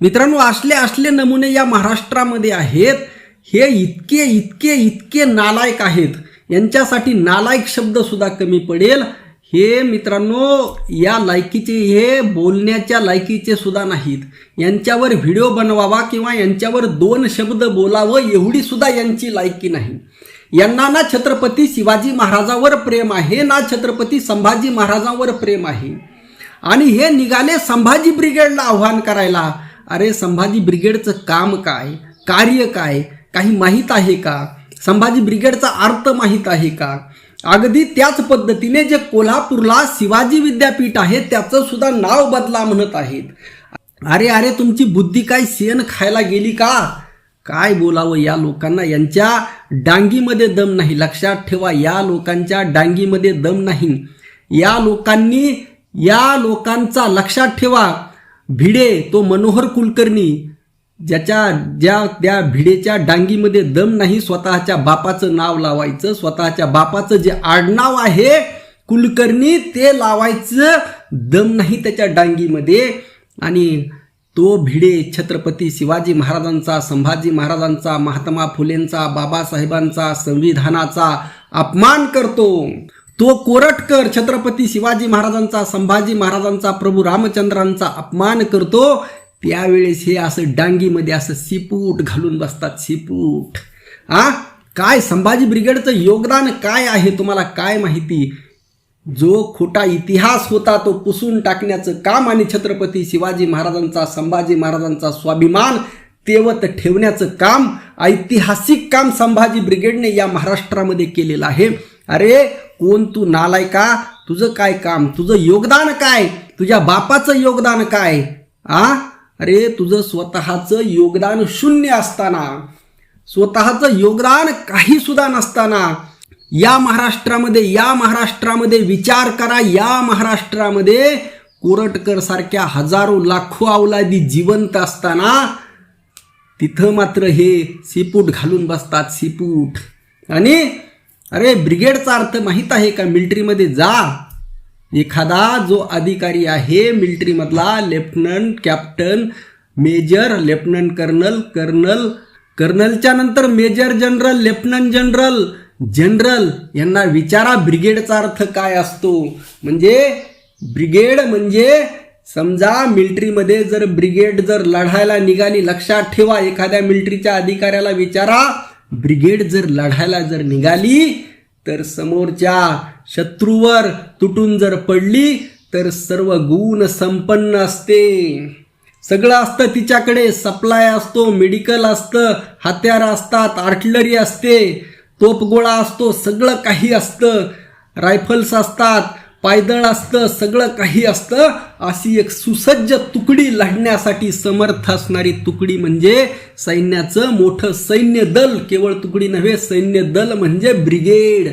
मित्रांनो असले असले नमुने या महाराष्ट्रामध्ये आहेत हे इतके इतके इतके नालायक आहेत. यांच्यासाठी नालायक शब्दसुद्धा कमी पडेल. हे मित्रांनो या लायकीचे हे बोलण्याच्या लायकीचे सुद्धा नाहीत. यांच्यावर व्हिडिओ बनवावा किंवा यांच्यावर दोन शब्द बोलावं एवढी सुद्धा यांची लायकी नाही. यांना ना छत्रपती शिवाजी महाराजावर प्रेम आहे ना छत्रपती संभाजी महाराजांवर प्रेम आहे. आणि हे निघाले संभाजी ब्रिगेडला आव्हान करायला. अरे संभाजी ब्रिगेडचं काम काय? कार्य काय? काही माहीत आहे का? संभाजी ब्रिगेडचा अर्थ माहीत आहे का? अगदी त्याच पद्धतीने जे कोल्हापूरला शिवाजी विद्यापीठ आहे त्याचं सुद्धा नाव बदला म्हणत आहेत. अरे अरे तुमची बुद्धी काय शेण खायला गेली का? काय बोलावं या लोकांना? यांच्या डांगीमध्ये दम नाही. लक्षात ठेवा या लोकांच्या डांगीमध्ये दम नाही. या लोकांनी या लोकांचा लक्षात ठेवा. भिडे तो मनोहर कुलकर्णी ज्याच्या ज्या त्या भिडेच्या डांगीमध्ये दम नाही स्वतःच्या बापाचं नाव लावायचं स्वतःच्या बापाचं जे आडनाव आहे कुलकर्णी ते लावायचं दम नाही त्याच्या डांगीमध्ये. आणि तो भिडे छत्रपती शिवाजी महाराजांचा संभाजी महाराजांचा महात्मा फुलेंचा बाबासाहेबांचा संविधानाचा अपमान करतो. तो कोरटकर छत्रपती शिवाजी महाराजांचा संभाजी महाराजांचा प्रभू रामचंद्रांचा अपमान करतो त्यावेळेस हे असं डांगीमध्ये असं सिपूट घालून बसतात सिपूट. आ? काय संभाजी ब्रिगेडचं योगदान काय आहे तुम्हाला काय माहिती? जो खोटा इतिहास होता तो पुसून टाकण्याचं काम आणि छत्रपती शिवाजी महाराजांचा संभाजी महाराजांचा स्वाभिमान तेवत ठेवण्याचं काम ऐतिहासिक काम संभाजी ब्रिगेडने या महाराष्ट्रामध्ये केलेलं आहे. अरे कोण तू नालाय का? तुझं काय काम? तुझं योगदान काय? तुझ्या बापाचं योगदान काय? आ? अरे तुझं स्वतःचं योगदान शून्य असताना स्वतःचं योगदान काही सुद्धा नसताना या महाराष्ट्रामध्ये या महाराष्ट्रामध्ये विचार करा या महाराष्ट्रामध्ये कोरटकर सारख्या हजारो लाखो अवलादी जिवंत असताना तिथं मात्र हे सीपूट घालून बसतात सीपूट. आणि अरे ब्रिगेडचा अर्थ माहीत आहे का? मिलिटरीमध्ये जा. एखादा जो अधिकारी आहे मिलिटरीमधला lieutenant captain major lieutenant colonel colonel कर्नलच्या नंतर major general lieutenant general general यांना विचारा ब्रिगेडचा अर्थ काय असतो. म्हणजे ब्रिगेड म्हणजे समजा मिलिटरीमध्ये जर ब्रिगेड जर लढायला निघाली लक्षात ठेवा एखाद्या मिलिटरीच्या अधिकाऱ्याला विचारा ब्रिगेड जर लढायला जर निघाली तर समोरच्या शत्रूवर तुटून जर पडली तर सर्व गुण संपन्न असते. सगळं असतं तिच्याकडे सप्लाय असतो मेडिकल असतं हत्यार असतात आर्टलरी असते तोपगोळा असतो सगळं काही असतं. रायफल्स असतात पायदळ असतं सगळं काही असतं अशी एक सुसज्ज तुकडी लढण्यासाठी समर्थ असणारी तुकडी म्हणजे सैन्याचं मोठं सैन्य दल केवळ तुकडी नव्हे सैन्य दल म्हणजे ब्रिगेड.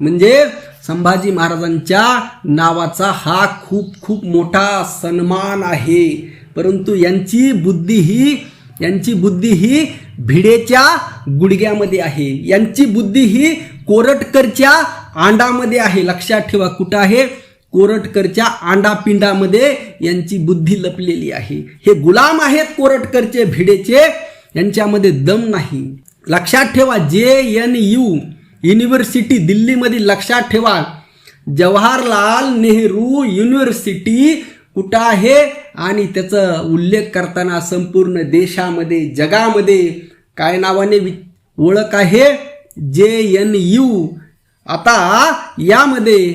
म्हणजे संभाजी महाराजांच्या नावाचा हा खूप खूप मोठा सन्मान आहे. परंतु यांची बुद्धी ही यांची बुद्धी ही भिडेच्या गुडघ्यामध्ये आहे. यांची बुद्धी ही कोरटकरच्या अंडामध्ये आहे. लक्षात ठेवा कुठं आहे? कोरटकरच्या अंडापिंडामध्ये यांची बुद्धी लपलेली आहे. हे गुलाम आहेत कोरटकरचे भिडेचे यांच्यामध्ये दम नाही. लक्षात ठेवा जे एन यू युनिव्हर्सिटी दिल्लीमध्ये लक्षात ठेवा. जवाहरलाल नेहरू युनिव्हर्सिटी कुठं आहे? आणि त्याचा उल्लेख करताना संपूर्ण देशामध्ये जगामध्ये काय नावाने वि ओळख आहे? जे एन यू आता यामध्ये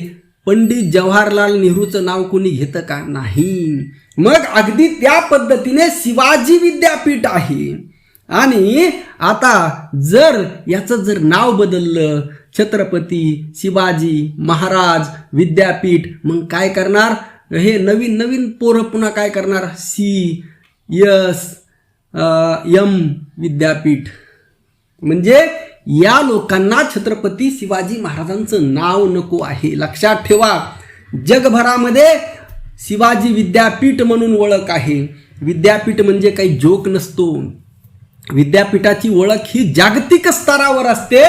पंडित जवाहरलाल नेहरूचं नाव कोणी घेतं का? नाही. मग अगदी त्या पद्धतीने शिवाजी विद्यापीठ आहे. आणि आता जर याचं जर नाव बदललं छत्रपती शिवाजी महाराज विद्यापीठ मग काय करणार? हे नवीन नवीन पोरं पुन्हा काय करणार? सी यस यम विद्यापीठ. म्हणजे या लोकांना छत्रपती शिवाजी महाराजांचं नाव नको आहे. लक्षात ठेवा जगभरामध्ये शिवाजी विद्यापीठ म्हणून ओळख आहे. विद्यापीठ म्हणजे काही जोक नसतो. विद्यापीठाची ओळख ही जागतिक स्तरावर असते.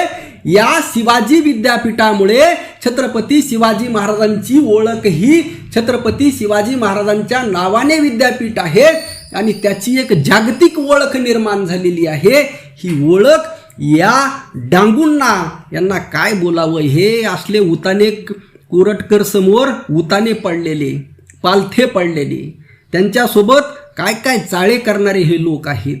या शिवाजी विद्यापीठामुळे छत्रपती शिवाजी महाराजांची ओळख ही छत्रपती शिवाजी महाराजांच्या नावाने विद्यापीठ आहे आणि त्याची एक जागतिक ओळख निर्माण झालेली आहे. ही ओळख या डांगूंना यांना काय बोलावं? हे असले उताने कोरटकर समोर उताने पडलेले पालथे पडलेले. त्यांच्यासोबत काय काय चाळे करणारे हे लोक आहेत?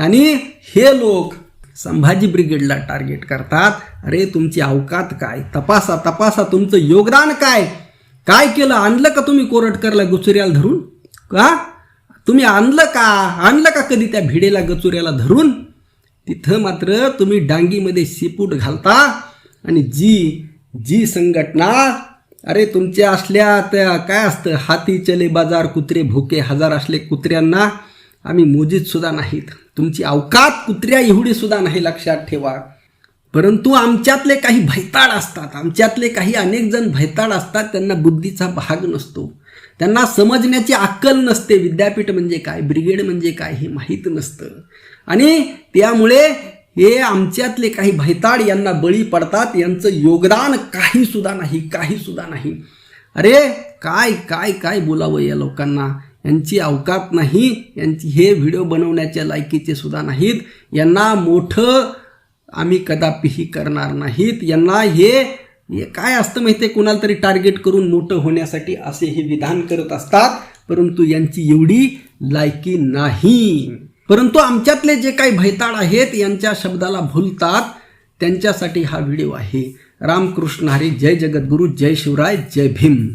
आणि हे लोक संभाजी ब्रिगेडला टार्गेट करतात. अरे तुमची अवकात काय? तपासा तपासा तुमचं योगदान काय? काय केलं? आणलं का तुम्ही कोरटकरला गुचुऱ्याला धरून? का? तुम्ही आणलं का? आणलं का कधी त्या भिडेला गचुऱ्याला धरून? तिथं मात्र तुम्ही डांगीमध्ये शिपूट घालता आणि जी जी संघटना अरे तुमच्या असल्या त्या काय असतं हाती चले बाजार कुत्रे भुके हजार असले कुत्र्यांना आम्ही मोजीत सुद्धा नाहीत. तुमची अवकात कुत्र्या एवढी सुद्धा नाही लक्षात ठेवा. परंतु आमच्यातले काही भैताड असतात. आमच्यातले काही अनेक जण भैताड असतात. त्यांना बुद्धीचा भाग नसतो. त्यांना समजण्याची अक्कल नसते. विद्यापीठ म्हणजे काय? ब्रिगेड म्हणजे काय? हे माहीत नसतं. आणि त्यामुळे हे आमच्यातले काही भैताड यांना बळी पडतात. यांचं योगदान काही सुद्धा नाही काही सुद्धा नाही. अरे काय काय काय बोलावं या लोकांना? यांची अवकात नाही. यांची हे व्हिडिओ बनवण्याच्या लायकीचे सुद्धा नाहीत. यांना मोठं आम्ही कदापिही करणार नाहीत. यांना हे काय असतं माहिती आहे कुणाला तरी टार्गेट करून मोठं होण्यासाठी असे हे विधान करत असतात. परंतु यांची एवढी लायकी नाही. परंतु आमच्यातले जे काही भैताळ आहेत यांच्या शब्दाला भुलतात. त्यांच्यासाठी हा व्हिडिओ आहे. रामकृष्ण हरी जय जगद्गुरू जय शिवराय जय भीम.